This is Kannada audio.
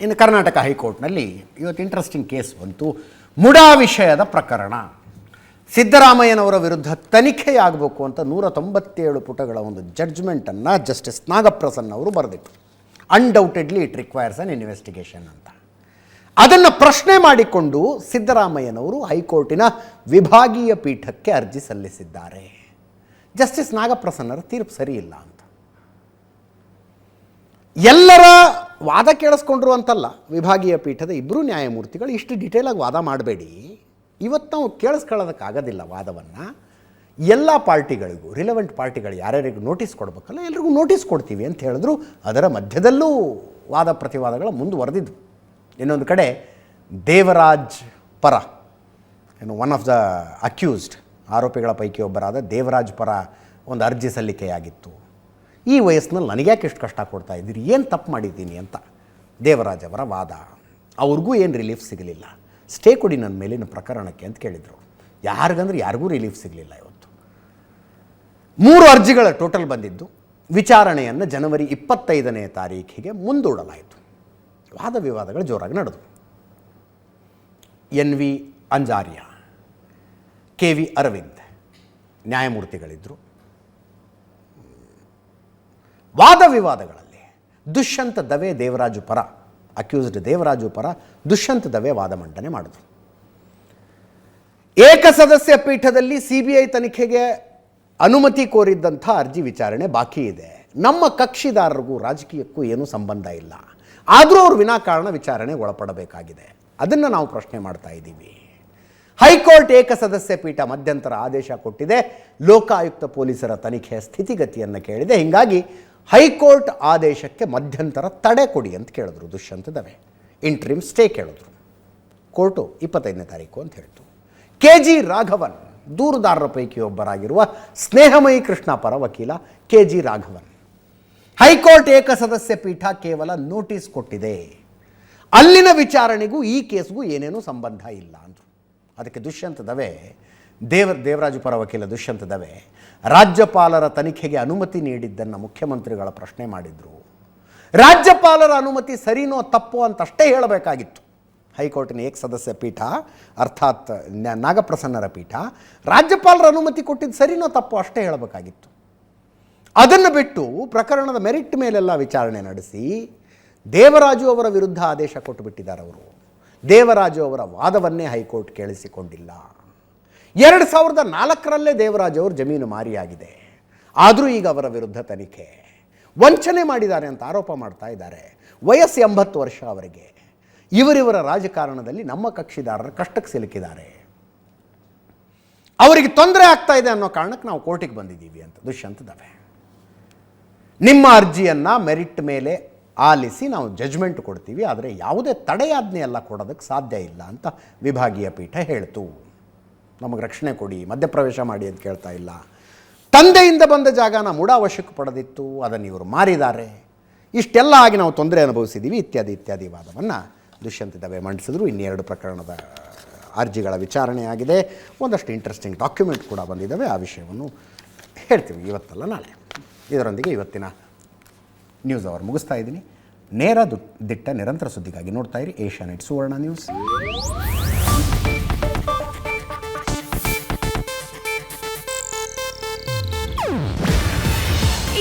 ಇನ್ನು ಕರ್ನಾಟಕ ಹೈಕೋರ್ಟ್ನಲ್ಲಿ ಇವತ್ತು ಇಂಟ್ರೆಸ್ಟಿಂಗ್ ಕೇಸ್ ಬಂತು. ಮುಡಾ ವಿಷಯದ ಪ್ರಕರಣ. ಸಿದ್ದರಾಮಯ್ಯನವರ ವಿರುದ್ಧ ತನಿಖೆಯಾಗಬೇಕು ಅಂತ ನೂರ ತೊಂಬತ್ತೇಳು ಪುಟಗಳ ಒಂದು ಜಡ್ಜ್ಮೆಂಟನ್ನು ಜಸ್ಟಿಸ್ ನಾಗಪ್ರಸನ್ನ ಅವರು ಬರೆದಿಟ್ಟು undoubtedly it requires an investigation ಅಂತ. ಅದನ್ನು ಪ್ರಶ್ನೆ ಮಾಡಿಕೊಂಡು ಸಿದ್ದರಾಮಯ್ಯನವರು ಹೈಕೋರ್ಟಿನ ವಿಭಾಗೀಯ ಪೀಠಕ್ಕೆ ಅರ್ಜಿ ಸಲ್ಲಿಸಿದ್ದಾರೆ. ಜಸ್ಟಿಸ್ ನಾಗಪ್ರಸನ್ನರ ತೀರ್ಪು ಸರಿ ಇಲ್ಲ ಅಂತ. ಎಲ್ಲರ ವಾದ ಕೇಳಿಸ್ಕೊಂಡ್ರು ಅಂತಲ್ಲ, ವಿಭಾಗೀಯ ಪೀಠದ ಇಬ್ಬರು ನ್ಯಾಯಮೂರ್ತಿಗಳು ಇಷ್ಟು ಡಿಟೇಲಾಗಿ ವಾದ ಮಾಡಬೇಡಿ. ಇವತ್ತು ನಾವು ಕೇಳಿಸ್ಕೊಳ್ಳೋದಕ್ಕಾಗೋದಿಲ್ಲ ವಾದವನ್ನು. ಎಲ್ಲ ಪಾರ್ಟಿಗಳಿಗೂ ರಿಲೆವೆಂಟ್ ಪಾರ್ಟಿಗಳು ಯಾರ್ಯಾರಿಗೂ ನೋಟಿಸ್ ಕೊಡಬೇಕಲ್ಲ, ಎಲ್ರಿಗೂ ನೋಟಿಸ್ ಕೊಡ್ತೀವಿ ಅಂತ ಹೇಳಿದ್ರು ಅದರ ಮಧ್ಯದಲ್ಲೂ ವಾದ ಪ್ರತಿವಾದಗಳು ಮುಂದುವರೆದಿದ್ವು. ಇನ್ನೊಂದು ಕಡೆ, ದೇವರಾಜ್ ಪರ, ಏನು ಒನ್ ಆಫ್ ದ ಅಕ್ಯೂಸ್ಡ್ ಆರೋಪಿಗಳ ಪೈಕಿ ಒಬ್ಬರಾದ ದೇವರಾಜ್ ಪರ ಒಂದು ಅರ್ಜಿ ಸಲ್ಲಿಕೆಯಾಗಿತ್ತು. ಈ ವಯಸ್ಸಿನಲ್ಲಿ ನನಗ್ಯಾಕೆ ಇಷ್ಟು ಕಷ್ಟ ಕೊಡ್ತಾ ಇದ್ದೀರಿ? ಏನು ತಪ್ಪು ಮಾಡಿದ್ದೀನಿ ಅಂತ ದೇವರಾಜ್ ಅವರ ವಾದ. ಅವ್ರಿಗೂ ಏನು ರಿಲೀಫ್ ಸಿಗಲಿಲ್ಲ. ಸ್ಟೇ ಕೊಡಿ ನನ್ನ ಮೇಲಿನ ಪ್ರಕರಣಕ್ಕೆ ಅಂತ ಕೇಳಿದರು. ಯಾರಿಗಂದ್ರೆ ಯಾರಿಗೂ ರಿಲೀಫ್ ಸಿಗಲಿಲ್ಲ ಇವತ್ತು. ಮೂರು ಅರ್ಜಿಗಳ ಟೋಟಲ್ ಬಂದಿದ್ದು. ವಿಚಾರಣೆಯನ್ನು ಜನವರಿ ಇಪ್ಪತ್ತೈದನೇ ತಾರೀಖಿಗೆ ಮುಂದೂಡಲಾಯಿತು. ವಾದ ವಿವಾದಗಳು ಜೋರಾಗಿ ನಡೆದವು N V Anjaria, K V Aravind ನ್ಯಾಯಮೂರ್ತಿಗಳಿದ್ದರು ವಾದ ವಿವಾದಗಳಲ್ಲಿ ದುಷ್ಯಂತ ದವೆ ದೇವರಾಜು ಪರ ಅಕ್ಯೂಸ್ಡ್ ದೇವರಾಜು ಪರ ದುಷ್ಯಂತ ದವೆ ವಾದ ಮಂಡನೆ ಮಾಡಿದ್ರು ಏಕಸದಸ್ಯ ಪೀಠದಲ್ಲಿ ಸಿ ಬಿ ಐ ತನಿಖೆಗೆ ಅನುಮತಿ ಕೋರಿದ್ದಂಥ ಅರ್ಜಿ ವಿಚಾರಣೆ ಬಾಕಿ ಇದೆ. ನಮ್ಮ ಕಕ್ಷಿದಾರರಿಗೂ ರಾಜಕೀಯಕ್ಕೂ ಏನೂ ಸಂಬಂಧ ಇಲ್ಲ. ಆದರೂ ಅವರು ವಿನಾಕಾರಣ ವಿಚಾರಣೆ ಒಳಪಡಬೇಕಾಗಿದೆ. ಅದನ್ನು ನಾವು ಪ್ರಶ್ನೆ ಮಾಡ್ತಾ ಇದ್ದೀವಿ. ಹೈಕೋರ್ಟ್ ಏಕಸದಸ್ಯ ಪೀಠ ಮಧ್ಯಂತರ ಆದೇಶ ಕೊಟ್ಟಿದೆ. ಲೋಕಾಯುಕ್ತ ಪೊಲೀಸರ ತನಿಖೆಯ ಸ್ಥಿತಿಗತಿಯನ್ನು ಕೇಳಿದೆ. ಹೀಗಾಗಿ ಹೈಕೋರ್ಟ್ ಆದೇಶಕ್ಕೆ ಮಧ್ಯಂತರ ತಡೆ ಕೊಡಿ ಅಂತ ಕೇಳಿದ್ರು ದುಷ್ಯಂತ ದವೆ ಇಂಟ್ರಿಮ್ ಸ್ಟೇ ಕೇಳಿದ್ರು. ಕೋರ್ಟು ಇಪ್ಪತ್ತೈದನೇ ತಾರೀಕು ಅಂತ ಹೇಳ್ತು. ಕೆ ಜಿ ರಾಘವನ್, ದೂರುದಾರರ ಪೈಕಿ ಒಬ್ಬರಾಗಿರುವ ಸ್ನೇಹಮಯಿ ಕೃಷ್ಣ ಪರ ವಕೀಲ K G Raghavan. High court ಏಕಸದಸ್ಯ ಪೀಠ ಕೇವಲ ನೋಟಿಸ್ ಕೊಟ್ಟಿದೆ. ಅಲ್ಲಿನ ವಿಚಾರಣೆಗೂ ಈ ಕೇಸ್ಗೂ ಏನೇನೂ ಸಂಬಂಧ ಇಲ್ಲ ಅಂದರು. ಅದಕ್ಕೆ ದುಷ್ಯಂತ ದವೆ ದೇವ, ದೇವರಾಜು ಪರ ವಕೀಲ ದುಷ್ಯಂತ ದವೆ ರಾಜ್ಯಪಾಲರ ತನಿಖೆಗೆ ಅನುಮತಿ ನೀಡಿದ್ದನ್ನು ಮುಖ್ಯಮಂತ್ರಿಗಳ ಪ್ರಶ್ನೆ ಮಾಡಿದರು. ರಾಜ್ಯಪಾಲರ ಅನುಮತಿ ಸರಿನೋ ತಪ್ಪೋ ಅಂತ ಅಷ್ಟೇ ಹೇಳಬೇಕಾಗಿತ್ತು. ಹೈಕೋರ್ಟಿನ ಏಕ ಸದಸ್ಯ ಪೀಠ, ಅರ್ಥಾತ್ ನಾಗಪ್ರಸನ್ನರ ಪೀಠ, ರಾಜ್ಯಪಾಲರ ಅನುಮತಿ ಕೊಟ್ಟಿದ್ದು ಸರಿನೋ ತಪ್ಪೋ ಅಷ್ಟೇ ಹೇಳಬೇಕಾಗಿತ್ತು. ಅದನ್ನು ಬಿಟ್ಟು ಪ್ರಕರಣದ ಮೆರಿಟ್ ಮೇಲೆಲ್ಲ ವಿಚಾರಣೆ ನಡೆಸಿ, ದೇವರಾಜು ಅವರ ವಿರುದ್ಧ ಆದೇಶ ಕೊಟ್ಟುಬಿಟ್ಟಿದ್ದಾರೆ ಅವರು. ದೇವರಾಜು ಅವರ ವಾದವನ್ನೇ ಹೈಕೋರ್ಟ್ ಕೇಳಿಸಿಕೊಂಡಿಲ್ಲ. ಎರಡು ಸಾವಿರದ ನಾಲ್ಕರಲ್ಲೇ ದೇವರಾಜ್ ಅವರು ಜಮೀನು ಮಾರಿಯಾಗಿದೆ. ಆದರೂ ಈಗ ಅವರ ವಿರುದ್ಧ ತನಿಖೆ. ವಂಚನೆ ಮಾಡಿದ್ದಾರೆ ಅಂತ ಆರೋಪ ಮಾಡ್ತಾ ಇದ್ದಾರೆ. ವಯಸ್ಸು ಎಂಬತ್ತು ವರ್ಷ ಅವರಿಗೆ. ಇವರಿವರ ರಾಜಕಾರಣದಲ್ಲಿ ನಮ್ಮ ಕಕ್ಷಿದಾರರ ಕಷ್ಟಕ್ಕೆ ಸಿಲುಕಿದ್ದಾರೆ. ಅವರಿಗೆ ತೊಂದರೆ ಆಗ್ತಾ ಇದೆ ಅನ್ನೋ ಕಾರಣಕ್ಕೆ ನಾವು ಕೋರ್ಟಿಗೆ ಬಂದಿದ್ದೀವಿ ಅಂತ ದುಷ್ಯಂತ ದವೆ ನಿಮ್ಮ ಅರ್ಜಿಯನ್ನು ಮೆರಿಟ್ ಮೇಲೆ ಆಲಿಸಿ ನಾವು ಜಜ್ಮೆಂಟ್ ಕೊಡ್ತೀವಿ, ಆದರೆ ಯಾವುದೇ ತಡೆಯಾಜ್ಞೆ ಎಲ್ಲ ಕೊಡೋದಕ್ಕೆ ಸಾಧ್ಯ ಇಲ್ಲ ಅಂತ ವಿಭಾಗೀಯ ಪೀಠ ಹೇಳ್ತು. ನಮಗೆ ರಕ್ಷಣೆ ಕೊಡಿ, ಮಧ್ಯಪ್ರವೇಶ ಮಾಡಿ ಅಂತ ಕೇಳ್ತಾ ಇಲ್ಲ. ತಂದೆಯಿಂದ ಬಂದ ಜಾಗನ ಮೂಢಾವಶ್ಯಕ ಪಡೆದಿತ್ತು, ಅದನ್ನು ಇವರು ಮಾರಿದ್ದಾರೆ. ಇಷ್ಟೆಲ್ಲ ಆಗಿ ನಾವು ತೊಂದರೆ ಅನುಭವಿಸಿದ್ದೀವಿ ಇತ್ಯಾದಿ ಇತ್ಯಾದಿ ವಾದವನ್ನು ದುಷ್ಯಂತ ದವೆ ಮಂಡಿಸಿದ್ರು. ಇನ್ನೆರಡು ಪ್ರಕರಣದ ಅರ್ಜಿಗಳ ವಿಚಾರಣೆಯಾಗಿದೆ ಒಂದಷ್ಟು ಇಂಟ್ರೆಸ್ಟಿಂಗ್ ಡಾಕ್ಯುಮೆಂಟ್ ಕೂಡ ಬಂದಿದ್ದಾವೆ ಆ ವಿಷಯವನ್ನು ಹೇಳ್ತೀವಿ ಇವತ್ತಲ್ಲ ನಾಳೆ. ಇದರೊಂದಿಗೆ ಇವತ್ತಿನ ನ್ಯೂಸ್ ಅವರ್ ಮುಗಿಸ್ತಾ ಇದ್ದೀನಿ. ನೇರ ದು, ದಿಟ್ಟ ನಿರಂತರ ಸುದ್ದಿಗಾಗಿ ನೋಡ್ತಾ ಇರಿ. Asianet Suvarna news